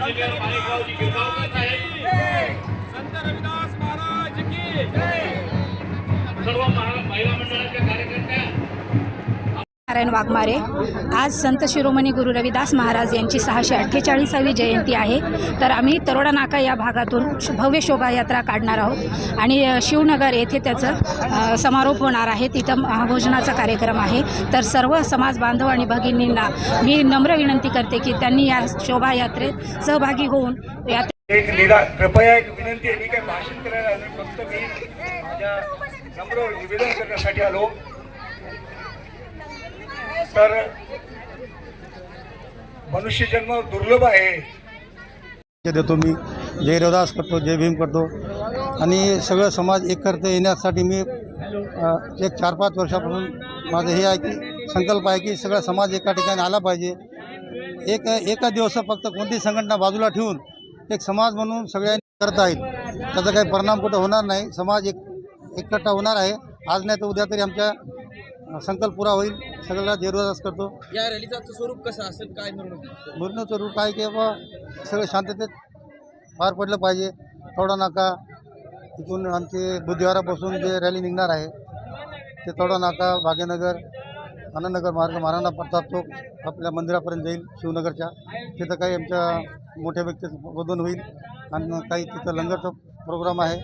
Engineer माणिकरावजी Girgaonkar साहेब. संत रविदास महाराज की नारायण वाघमारे आज संत शिरोमणी गुरु रविदास महाराज यांची सहाशे अठ्ठेचाळीसावी जयंती आहे. तर आम्ही तरोडा नाका या भागातून भव्य शोभायात्रा काढणार आहोत. आणि शिवनगर येथे त्याचं समारोप होणार आहे. तिथं महाभोजनाचा कार्यक्रम आहे. तर सर्व समाज बांधव आणि भगिनींना मी नम्र विनंती करते की त्यांनी या शोभायात्रेत सहभागी होऊन यात्रे एक कृपया एक विनंती आहे. मी काय भाषण करायला फक्त मी माझ्या नम्र निवेदन करण्यासाठी आलो. तर मनुष्य जन्म दुर्लभ आहे. देतो मी जय रविदास करतो जय भीम करतो. आणि सगळं समाज एक येण्यासाठी मी एक चार पाच वर्षापासून माझं हे आहे की संकल्प आहे की सगळा समाज एका ठिकाणी आला पाहिजे. एक एका दिवस फक्त कोणतीही संघटना बाजूला ठेवून एक समाज म्हणून सगळ्यांनी करत आहेत. त्याचा काही परिणाम कुठं होणार नाही. समाज एक एकट्ठा होणार आहे. आज नाही तर उद्या तरी आमच्या संकल्प पुरा होईल. सगळ्याला जय रविदास करतो. या रॅलीचं स्वरूप कसं असेल काय मिरवणूक बोलण्याचं रूप आहे की बाबा सगळं शांततेत पार पडलं पाहिजे. थोडा नाका तिथून आमचे बुधवारापासून जे रॅली निघणार आहे ते थोडा नाका भाग्यनगर आनंदनगर मार्ग महाराणा प्रताप चौक आपल्या मंदिरापर्यंत जाईल शिवनगरच्या. तिथं काही आमच्या मोठ्या व्यक्तीचं बोधन होईल आणि काही तिथं लंगरचा प्रोग्राम आहे.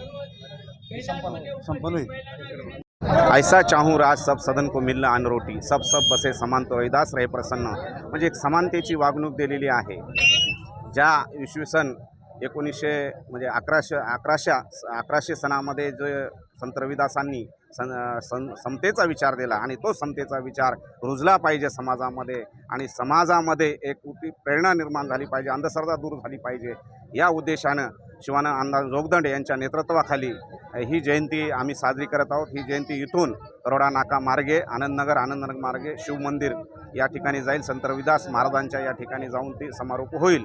संपन्न होईल. ऐसा चाहूँ राज सब सदन को मिलना अन्न रोटी सब सब बसे समान तो रविदास रहे प्रसन्न। म्हणजे एक समानतेची वागणूक दिलेली आहे। ज्या इसवी सन एकोणीसशे म्हणजे अकराशे अकराशे अकराशे सणामध्ये जे संत रविदासांनी सन सं समतेचा विचार दिला आणि तो समतेचा विचार रुजला पाहिजे समाजामध्ये आणि समाजामध्ये एक उती प्रेरणा निर्माण झाली पाहिजे अंधश्रद्धा दूर झाली पाहिजे. या उद्देशानं शिवानंद अण्णा जोगदंड यांच्या नेतृत्वाखाली ही जयंती आम्ही साजरी करत आहोत. ही जयंती इथून रोडा नाका मार्गे आनंदनगर आनंदनगर मार्गे शिवमंदिर या ठिकाणी जाईल. संत रविदास महाराजांच्या या ठिकाणी जाऊन ती समारोप होईल.